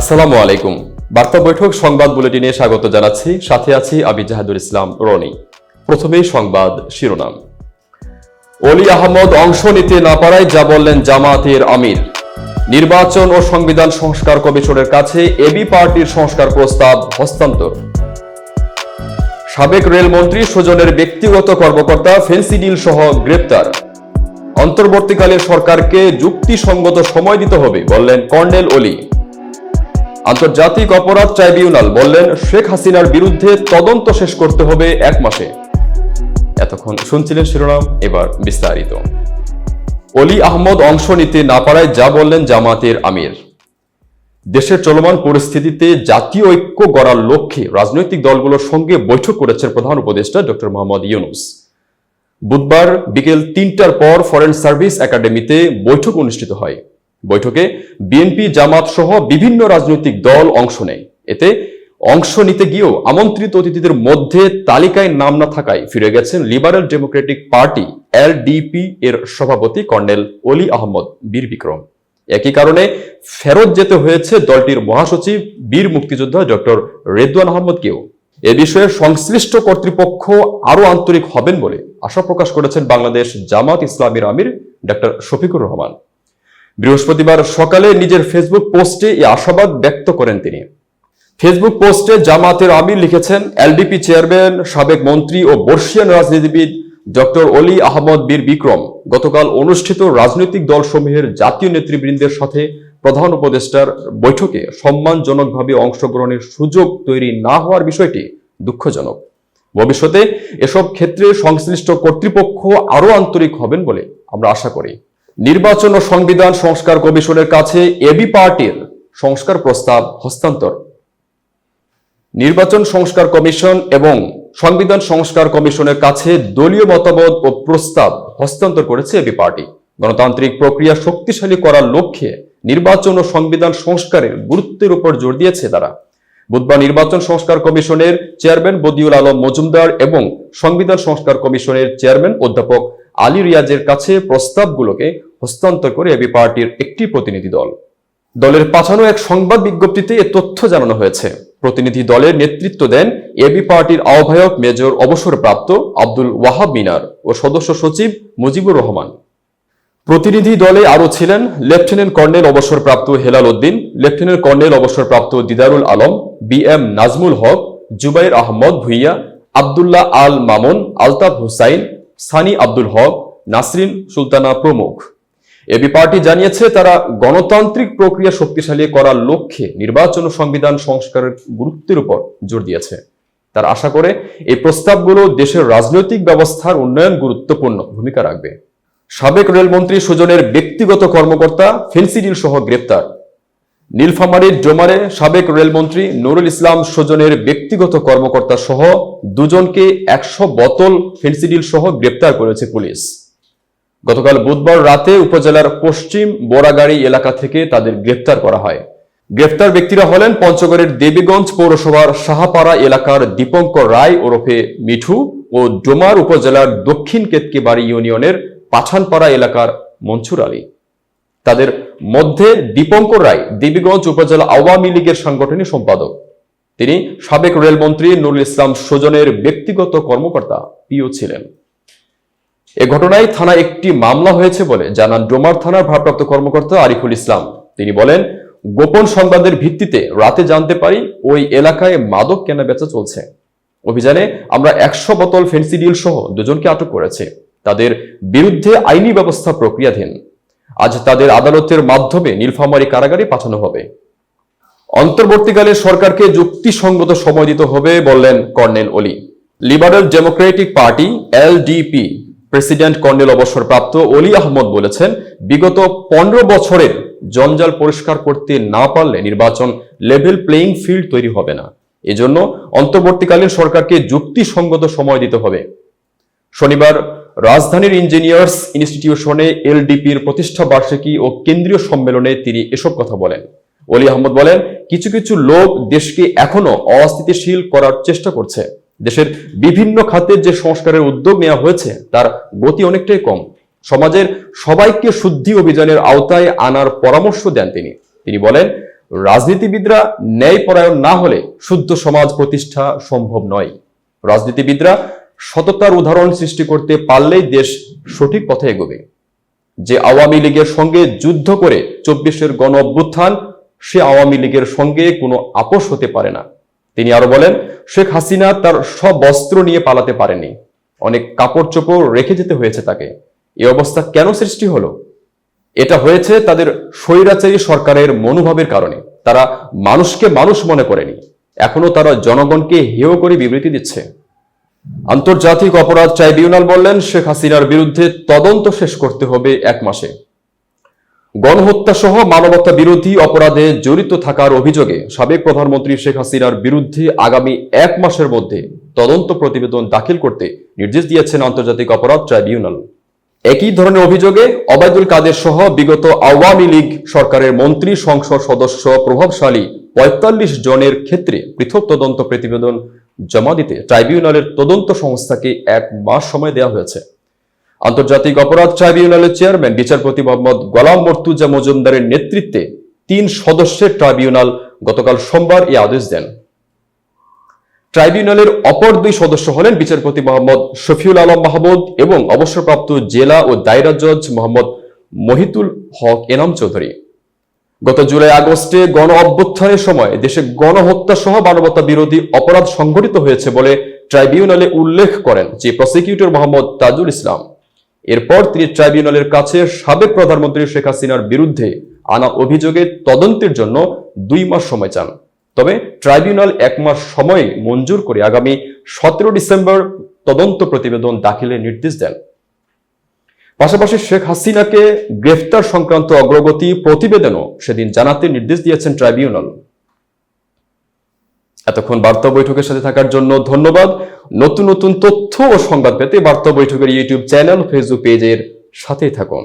আসসালামু আলাইকুম। বার্তা বৈঠক সংবাদ বুলেটিনে স্বাগত জানাচ্ছি। সাথে আছি আবি জাহাদুল ইসলাম রনি। প্রথমেই সংবাদ শিরোনাম। অলি আহমদ অংশ নিতে না পারায় যা বললেন জামাতের আমির। নির্বাচন ও সংবিধান সংস্কার কমিশনের কাছে এবি পার্টির সংস্কার প্রস্তাব হস্তান্তর। সাবেক রেলমন্ত্রী সুজনের ব্যক্তিগত কর্মকর্তা ফেন্সিডিল সহ গ্রেপ্তার। অন্তর্বর্তীকালে সরকারকে যুক্তিসঙ্গত সময় দিতে হবে, বললেন কর্নেল অলি আন্তর্জাতিক অপরাধ ট্রাইব্যুনাল বললেন, শেখ হাসিনার বিরুদ্ধে তদন্ত শেষ করতে হবে এক মাসে। এতক্ষণ শুনছিলেন শিরোনাম, এবার বিস্তারিত। অলি আহমদ অংশ নিতে না পারায় যা বললেন জামাতের আমির। দেশের চলমান পরিস্থিতিতে জাতীয় ঐক্য গড়ার লক্ষ্যে রাজনৈতিক দলগুলোর সঙ্গে বৈঠক করেছেন প্রধান উপদেষ্টা ডক্টর মোহাম্মদ ইউনুস। বুধবার বিকেল তিনটার পর ফরেন সার্ভিস একাডেমিতে বৈঠক অনুষ্ঠিত হয়। বৈঠকে বিএনপি জামাত সহ বিভিন্ন রাজনৈতিক দল অংশ নেয়। এতে অংশ নিতে গিয়েও আমন্ত্রিত অতিথিদের মধ্যে তালিকায় নাম না থাকায় ফিরে গেছেন লিবারেল ডেমোক্রেটিক পার্টি এলডিপি এর সভাপতি কর্নেল অলি আহমদ বীর বিক্রম। একই কারণে ফেরত যেতে হয়েছে দলটির মহাসচিব, বীর মুক্তিযোদ্ধা ডক্টর রেদওয়ান আহমদকেও। এ বিষয়ে সংশ্লিষ্ট কর্তৃপক্ষ আরও আন্তরিক হবেন বলে আশা প্রকাশ করেছেন বাংলাদেশ জামাত ইসলামীর আমির ডক্টর শফিকুর রহমান। বৃহস্পতিবার সকালে নিজের ফেসবুক পোস্টে এই আশাবাদ ব্যক্ত করেন তিনি। ফেসবুক পোস্টে জামাতের আমির লিখেছেন, এলডিপি চেয়ারম্যান, সাবেক মন্ত্রী ও বর্ষিয়ান রাজনীতিবিদ ডক্টর অলি আহমদ বীর বিক্রম গতকাল অনুষ্ঠিত রাজনৈতিক দলসমূহের জাতীয় নেতৃবৃন্দের সাথে প্রধান উপদেষ্টার বৈঠকে সম্মানজনকভাবে অংশগ্রহণের সুযোগ তৈরি না হওয়ার বিষয়টি দুঃখজনক। ভবিষ্যতে এসব ক্ষেত্রে সংশ্লিষ্ট কর্তৃপক্ষ আরও আন্তরিক হবেন বলে আমরা আশা করি। নির্বাচন ও সংবিধান সংস্কার কমিশনের কাছে এবি পার্টির সংস্কার প্রস্তাব হস্তান্তর। নির্বাচন সংস্কার কমিশন এবং সংবিধান সংস্কার কমিশনের কাছে দলীয় মতামত ও প্রস্তাব হস্তান্তর করেছে এবি পার্টি। গণতান্ত্রিক প্রক্রিয়া শক্তিশালী করার লক্ষ্যে নির্বাচন ও সংবিধান সংস্কারের গুরুত্বের উপর জোর দিয়েছে তারা। বুধবার নির্বাচন সংস্কার কমিশনের চেয়ারম্যান বদিউল আলম মজুমদার এবং সংবিধান সংস্কার কমিশনের চেয়ারম্যান অধ্যাপক আলী রিয়াজের কাছে প্রস্তাবগুলোকে হস্তান্তর করে এবি পার্টির একটি প্রতিনিধি দল। দলের পাঠানো এক সংবাদ বিজ্ঞপ্তিতে এ তথ্য জানানো হয়েছে। প্রতিনিধি দলের নেতৃত্ব দেন এবি পার্টির আহ্বায়ক মেজর অবসরপ্রাপ্ত আব্দুল ওয়াহাব মিনার ও সদস্য সচিব মুজিবুর রহমান। প্রতিনিধি দলে আরও ছিলেন লেফটেন্যান্ট কর্নেল অবসরপ্রাপ্ত হেলাল উদ্দিন, লেফটেন্যান্ট কর্নেল অবসরপ্রাপ্ত দিদারুল আলম, বি এম নাজমুল হক, জুবাইর আহমদ ভুইয়া, আবদুল্লাহ আল মামুন, আলতাফ হুসাইন, সানি আব্দুল হক, নাসরিন সুলতানা প্রমুখ। এবি পার্টি জানিয়েছে তারা গণতান্ত্রিক প্রক্রিয়া শক্তিশালী করার লক্ষ্যে নির্বাচন সংবিধান সংস্কারের গুরুত্বের উপর জোর দিয়েছে। তার আশা করে এই প্রস্তাবগুলো দেশের রাজনৈতিক ব্যবস্থার উন্নয়ন গুরুত্বপূর্ণ ভূমিকা রাখবে। সাবেক রেলমন্ত্রী সুজনের ব্যক্তিগত কর্মকর্তা ফেন্সিডিল সহ গ্রেপ্তার। নীলফামারীর জোমারে সাবেক রেলমন্ত্রী নুরুল ইসলাম সুজনের ব্যক্তিগত কর্মকর্তা সহ দুজনকে একশো বোতল ফেন্সিডিল সহ গ্রেপ্তার করেছে পুলিশ। গতকাল বুধবার রাতে উপজেলার পশ্চিম বোরাগাড়ি এলাকা থেকে তাদের গ্রেপ্তার করা হয়। গ্রেপ্তার ব্যক্তিরা হলেন পঞ্চগড়ের দেবীগঞ্জ পৌরসভার সাহাপাড়া এলাকার দীপঙ্কর রায় ওরফে মিঠু ও ডোমার উপজেলার দক্ষিণ কেতকিবাড়ি ইউনিয়নের পাঠানপাড়া এলাকার মনসুর আলী। তাদের মধ্যে দীপঙ্কর রায়, দেবীগঞ্জ উপজেলা আওয়ামী লীগের সাংগঠনিক সম্পাদক। তিনি সাবেক রেলমন্ত্রী নুরুল ইসলাম সুজনের ব্যক্তিগত কর্মকর্তা পিও ছিলেন। এ ঘটনায় থানায় একটি মামলা হয়েছে বলে জানান ডোমার থানার ভারপ্রাপ্ত কর্মকর্তা আরিফুল ইসলাম। তিনি বলেন, গোপন সংবাদের ভিত্তিতে রাতে জানতে পারি ওই এলাকায় মাদক কেনা বেচা চলছে। অভিযানে আমরা একশো বোতল ফেন্সিডিল সহ দুজনকে আটক করেছে। তাদের বিরুদ্ধে আইনি ব্যবস্থা প্রক্রিয়াধীন। আজ তাদের আদালতের মাধ্যমে নীলফামারী কারাগারে পাঠানো হবে। অন্তর্বর্তীকালে সরকারকে যুক্তিসঙ্গত সময় দিতে হবে বললেন colonel Oli Liberal Democratic Party, LDP, president colonel অবসরপ্রাপ্ত অলি আহমদ বলেছেন, বিগত পনেরো বছরের জঞ্জাল পরিষ্কার করতে না পারলে নির্বাচন লেভেল প্লেইং ফিল্ড তৈরি হবে না। এজন্য অন্তর্বর্তীকালীন সরকারকে যুক্তিসঙ্গত সময় দিতে হবে। শনিবার রাজধানীর ইঞ্জিনিয়ার্স ইনস্টিটিউশনে এলডিপির প্রতিষ্ঠা বার্ষিকী ও কেন্দ্রীয় সম্মেলনে তিনি এসব কথা বলেন। অলি আহমদ বলেন, কিছু কিছু লোক দেশকে এখনও অস্থিতিশীল করার চেষ্টা করছে। দেশের বিভিন্ন খাতের যে সংস্কারের উদ্যোগ নেওয়া হয়েছে, তার গতি অনেকটাই কম। সমাজের সবাইকে শুদ্ধি অভিযানের আওতায় আনার পরামর্শ দেন তিনি। তিনি বলেন, রাজনীতিবিদরা ন্যায়পরায়ণ না হলে শুদ্ধ সমাজ প্রতিষ্ঠা সম্ভব নয়। রাজনীতিবিদরা সততার উদাহরণ সৃষ্টি করতে পারলেই দেশ সঠিক পথে এগোবে। যে আওয়ামী লীগের সঙ্গে যুদ্ধ করে চব্বিশের গণ অভ্যুত্থান, সে আওয়ামী লীগের সঙ্গে কোনো আপোষ হতে পারে না। তিনি আরও বলেন, শেখ হাসিনা তার সব বস্ত্র নিয়ে পালাতে পারেনি। অনেক কাপড় চোপড় রেখে যেতে হয়েছে তাকে। এই অবস্থা কেন সৃষ্টি হলো? এটা হয়েছে তাদের স্বৈরাচারী সরকারের মনোভাবের কারণে। তারা মানুষকে মানুষ মনে করেনি। এখনও তারা জনগণকে হেয় করে বিবৃতি দিচ্ছে। আন্তর্জাতিক অপরাধ ট্রাইব্যুনাল বললেন, শেখ হাসিনার বিরুদ্ধে তদন্ত শেষ করতে হবে এক মাসে। গণহত্যা সহ মানবতা বিরোধী অপরাধে জড়িত থাকার অভিযোগে সাবেক প্রধানমন্ত্রী শেখ হাসিনার বিরুদ্ধে আগামী এক মাসের মধ্যে তদন্ত প্রতিবেদন দাখিল করতে নির্দেশ দিয়েছেন আন্তর্জাতিক অপরাধ ট্রাইব্যুনাল। একই ধরনের অভিযোগে অবায়দুল কাদের সহ বিগত আওয়ামী লীগ সরকারের মন্ত্রী সংসদ সদস্য প্রভাবশালী পঁয়তাল্লিশ জনের ক্ষেত্রে পৃথক তদন্ত প্রতিবেদন জমা দিতে ট্রাইব্যুনালের তদন্ত সংস্থাকে এক মাস সময় দেওয়া হয়েছে। আন্তর্জাতিক অপরাধ ট্রাইব্যুনালের চেয়ারম্যান বিচারপতি মোহাম্মদ গোলাম মর্তুজা মজুমদারের নেতৃত্বে তিন সদস্যের ট্রাইব্যুনাল গতকাল সোমবার এই আদেশ দেন। ট্রাইব্যুনালের অপর দুই সদস্য হলেন বিচারপতি মোহাম্মদ শফিউল আলম মাহমুদ এবং অবসরপ্রাপ্ত জেলা ও দায়রা জজ মোহাম্মদ মহিতুল হক এনাম চৌধুরী। গত জুলাই আগস্টে গণ অভ্যুত্থানের সময় দেশে গণহত্যা সহ মানবতা বিরোধী অপরাধ সংঘটিত হয়েছে বলে ট্রাইব্যুনালে উল্লেখ করেন যে প্রসিকিউটর মোহাম্মদ তাজুল ইসলাম। এরপর তিনি ট্রাইব্যুনালের কাছে সাবেক প্রধানমন্ত্রী শেখ হাসিনার বিরুদ্ধে আনা অভিযোগের তদন্তের জন্য দুই মাস সময় চান। তবে ট্রাইব্যুনাল এক মাস সময় মঞ্জুর করে আগামী সতেরো ডিসেম্বর তদন্ত প্রতিবেদন দাখিলের নির্দেশ দেন। পাশাপাশি শেখ হাসিনাকে গ্রেফতার সংক্রান্ত অগ্রগতি প্রতিবেদনও সেদিন জানাতে নির্দেশ দিয়েছেন ট্রাইব্যুনাল। এতক্ষণ বার্তা বৈঠকের সাথে থাকার জন্য ধন্যবাদ। নতুন নতুন তথ্য ও সংবাদ পেতে বার্তা বৈঠকের ইউটিউব চ্যানেল ফেসবুক পেজের সাথেই থাকুন।